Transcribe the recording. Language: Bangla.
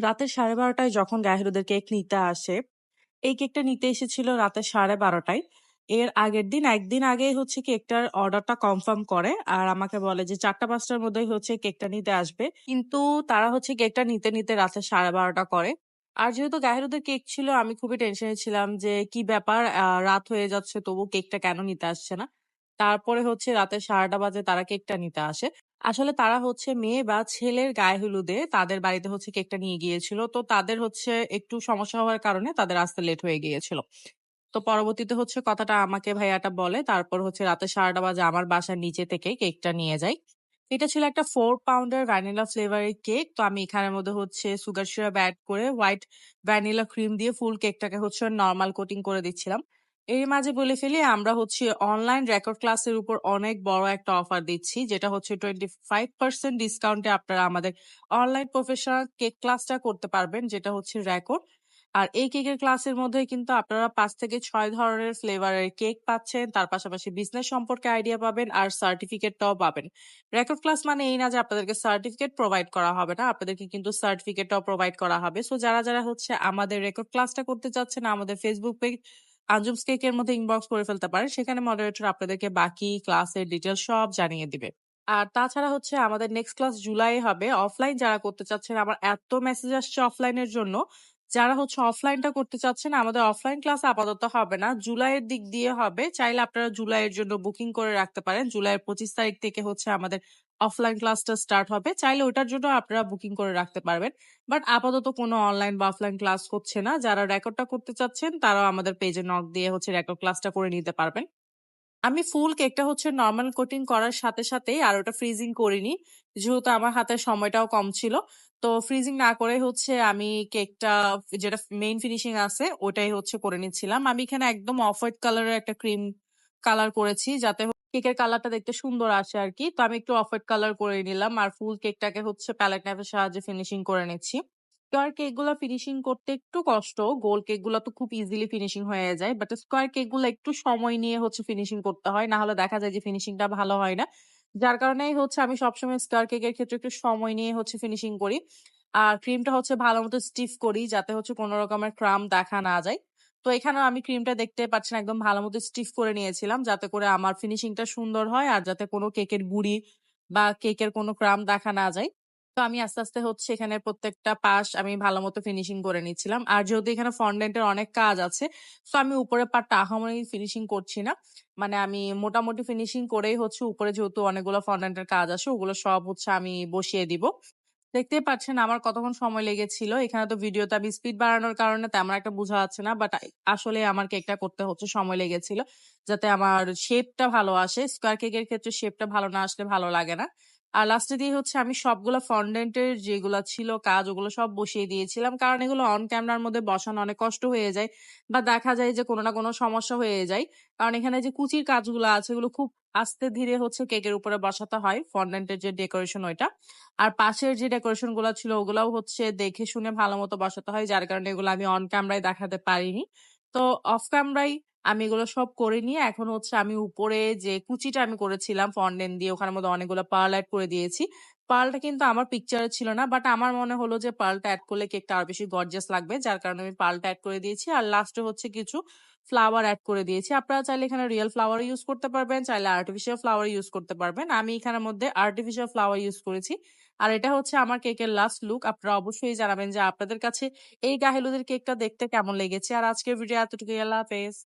রাতে ১২:৩০ যখন গায়ে কেক নিতে আসে, এই কেকটা নিতে এসেছিল রাতে ১২:৩০ এর আগের দিন ১ দিন আগেই হচ্ছে কেকটার অর্ডারটা কনফার্ম করে। আর আমাকে বলে যে চারটা পাঁচটার মধ্যেই হচ্ছে কেকটা নিতে আসবে। কিন্তু তারা হচ্ছে কেকটা নিতে, নিতে রাতে ১২:৩০ করে। আর যেহেতু গাহিরুদের কেক ছিল আমি খুবই টেনশনে ছিলাম যে কি ব্যাপার রাত হয়ে যাচ্ছে তবু কেকটা কেন নিতে আসছে না? তারপরে হচ্ছে রাতে ১২:৩০ বাজে তারা কেকটা নিতে আসে। আসলে তারা হচ্ছে মেয়ে বা ছেলের গায়ে হলুদে তাদের বাড়িতে হচ্ছে কেকটা নিয়ে গিয়েছিল। তো তাদের হচ্ছে একটু সমস্যা হওয়ার কারণে তাদের আসতে লেট হয়ে গিয়েছিল। তো পরবর্তীতে হচ্ছে কথাটা আমাকে ভাইয়াটা বলে। তারপর হচ্ছে রাতে ১২:৩০ বাজে আমার বাসার নিচে থেকে কেকটা নিয়ে যায়। এটা ছিল একটা 4 পাউন্ডের ভ্যানিলা ফ্লেভারের কেক। তো আমি এখানের মধ্যে হচ্ছে সুগার সিরাপ এড করে হোয়াইট ভ্যানিলা ক্রিম দিয়ে ফুল কেকটাকে হচ্ছে নরমাল কোটিং করে দিচ্ছিলাম। এর মাঝে বলে ফেলি আমরা হচ্ছে অনলাইন রেকর্ড ক্লাসের উপর অনেক বড় একটা অফার দিচ্ছি। যেটা হচ্ছে 25% ডিসকাউন্টে আপনারা আমাদের অনলাইন প্রফেশনাল কেক ক্লাসটা করতে পারবেন। যেটা হচ্ছে রেকর্ড। আর এই কেকের ক্লাসের মধ্যে কিন্তু আপনারা ৫ থেকে ৬ ধরনের ফ্লেভারের কেক পাচ্ছেন। তার পাশাপাশি বিজনেস সম্পর্কে আইডিয়া পাবেন আর সার্টিফিকেটটাও পাবেন। রেকর্ড ক্লাস মানে এই না যে আপনাদেরকে সার্টিফিকেট প্রোভাইড করা হবে না। আপনাদেরকে কিন্তু সার্টিফিকেটটাও প্রোভাইড করা হবে। সো যারা, যারা হচ্ছে আমাদের রেকর্ড ক্লাসটা করতে চাচ্ছেন আমাদের ফেসবুক পেজ আঞ্জুমস কেকের মধ্যে ইনবক্স করে ফেলতে পারে সেখানে মডারেটর আপনাদেরকে বাকি ক্লাসের ডিটেলস সব জানিয়ে দিবে। আর তাছাড়া হচ্ছে আমাদের নেক্সট ক্লাস জুলাই হবে। অফলাইন যারা করতে চাচ্ছেন, আমার এত মেসেজ আসছে অফলাইনের জন্য। যারা হচ্ছে অফলাইনটা করতে চাচ্ছেন, আমাদের অফলাইন ক্লাস আপাতত হবে না। জুলাইয়ের দিক দিয়ে হবে। চাইলে আপনারা জুলাইয়ের জন্য বুকিং করে রাখতে পারেন। জুলাইয়ের ২৫ তারিখ থেকে হচ্ছে আমাদের অফলাইন ক্লাসটা স্টার্ট হবে। চাইলে ওটার জন্য আপনারা বুকিং করে রাখতে পারবেন। বাট আপাতত কোনো অনলাইন বা অফলাইন ক্লাস হচ্ছে না। যারা রেকর্ডটা করতে চাচ্ছেন, তারাও আমাদের পেজে নক দিয়ে হচ্ছে রেকর্ড ক্লাসটা করে নিতে পারবেন। আমি ফুল কেকটা হচ্ছে নরমাল কোটিং করার সাথে, সাথেই আর ওটা ফ্রিজিং করিনি। যেহেতু আমার হাতে সময়টাও কম ছিল। তো ফ্রিজিং না করে হচ্ছে আমি কেকটা যেটা মেইন ফিনিশিং আছে ওটাই হচ্ছে করে নিচ্ছিলাম। আমি এখানে একদম অফ হোয়াইট কালারের একটা ক্রিম কালার করেছি যাতে কেকের কালারটা দেখতে সুন্দর আসে আরকি। তো আমি একটু অফ হোয়াইট কালার করে নিলাম। আর ফুল কেকটাকে হচ্ছে প্যালেট নাইফের সাহায্যে ফিনিশিং করে নিচ্ছি। স্কোয়ার কেকগুলা ফিনিশিং করতে একটু কষ্ট। গোল কেকগুলা তো খুব ইজিলি ফিনিশিং হয়ে যায়। বাট স্কোয়ার কেকগুলা একটু সময় নিয়ে হচ্ছে ফিনিশিং করতে হয়। না হলে দেখা যায় যে ফিনিশিংটা ভালো হয় না। যার কারণেই হচ্ছে আমি সবসময় স্কোয়ার কেকের ক্ষেত্রে একটু সময় নিয়ে হচ্ছে ফিনিশিং করি। আর ক্রিমটা হচ্ছে ভালো মতো স্টিফ করি যাতে হচ্ছে কোন রকমের ক্রাম্ব দেখা না যায়। তো এখানেও আমি ক্রিমটা দেখতে পাচ্ছেন একদম ভালো মতো স্টিফ করে নিয়েছিলাম যাতে করে আমার ফিনিশিংটা সুন্দর হয় আর যাতে কোনো কেকের গুঁড়ি বা কেকের কোনো ক্রাম দেখা না যায়। তো আমি আস্তে, আস্তে হচ্ছে এখানে প্রত্যেকটা পাশ আমি ভালো মতো ফিনিশিং করে নিচ্ছিলাম। আর যেহেতু এখানে ফন্ডেন্টের অনেক কাজ আছে, তো আমি উপরের পার্টটা আহামরি ফিনিশিং করছি না। মানে আমি মোটামুটি ফিনিশিং করেই হচ্ছে উপরে যেহেতু অনেকগুলো ফন্ডেন্টের কাজ আছে ওগুলো সব হচ্ছে আমি বসিয়ে দিব। দেখতেই পাচ্ছেন আমার কতক্ষণ সময় লেগেছিল। এখানে তো ভিডিওতে আমি স্পিড বাড়ানোর কারণে তেমন একটা বোঝা যাচ্ছে না। বাট আসলে আমার কেকটা করতে হচ্ছে সময় লেগেছিল। যাতে আমার শেপটা ভালো আসে। স্কোয়ার কেকের ক্ষেত্রে শেপটা ভালো না আসলে ভালো লাগে না। আর লাস্টে দিয়ে হচ্ছে আমি সবগুলো ফন্ডেন্টের যেগুলো ছিল কাজ, ওগুলো সব বসিয়ে দিয়েছিলাম। কারণ এগুলো অন ক্যামেরার মধ্যে বসানো অনেক কষ্ট হয়ে যায়। বা দেখা যায় যে কোনো না কোনো সমস্যা হয়ে যায়। কারণ এখানে যে কুচির কাজগুলো আছে, এগুলো খুব আস্তে ধীরে হচ্ছে কেকের উপরে বসাতে হয় ফন্ডেন্টের যে ডেকোরেশন ওইটা। আর পাশের যে ডেকোরেশনগুলো ছিল, ওগুলাও হচ্ছে দেখে শুনে ভালো মতো বসাতে হয়। যার কারণে এগুলো আমি অন ক্যামেরায় দেখাতে পারিনি। তো অফ ক্যামেরায় আমি এগুলো সব করে নিয়ে এখন হচ্ছে আমি উপরে যে কুচিটা আমি করেছিলাম ফন্ডেন্ট দিয়ে ওখানের মধ্যে অনেকগুলো পার্ল এড করে দিয়েছি। পার্লটা কিন্তু আমার পিকচারে ছিল না। বাট আমার মনে হলো যে পার্লটা এড করলে কেকটা আরও বেশি গর্জিয়াস লাগবে। যার কারণে আমি পার্লটা এড করে দিয়েছি। আর লাস্টে হচ্ছে কিছু ফ্লাওয়ার এড করে দিয়েছি। আপনারা চাইলে এখানে রিয়েল ফ্লাওয়ার ইউজ করতে পারবেন, চাইলে আর্টিফিশিয়াল ফ্লাওয়ার ইউজ করতে পারবেন। আমি এখানের মধ্যে আর্টিফিশিয়াল ফ্লাওয়ার ইউজ করেছি। আর এটা হচ্ছে আমার কেকের লাস্ট লুক। আপনারা অবশ্যই জানাবেন যে আপনাদের কাছে এই গাহেলুদের কেকটা দেখতে কেমন লেগেছে। আর আজকের ভিডিও এতটুকু আল্লাহ হাফেজ।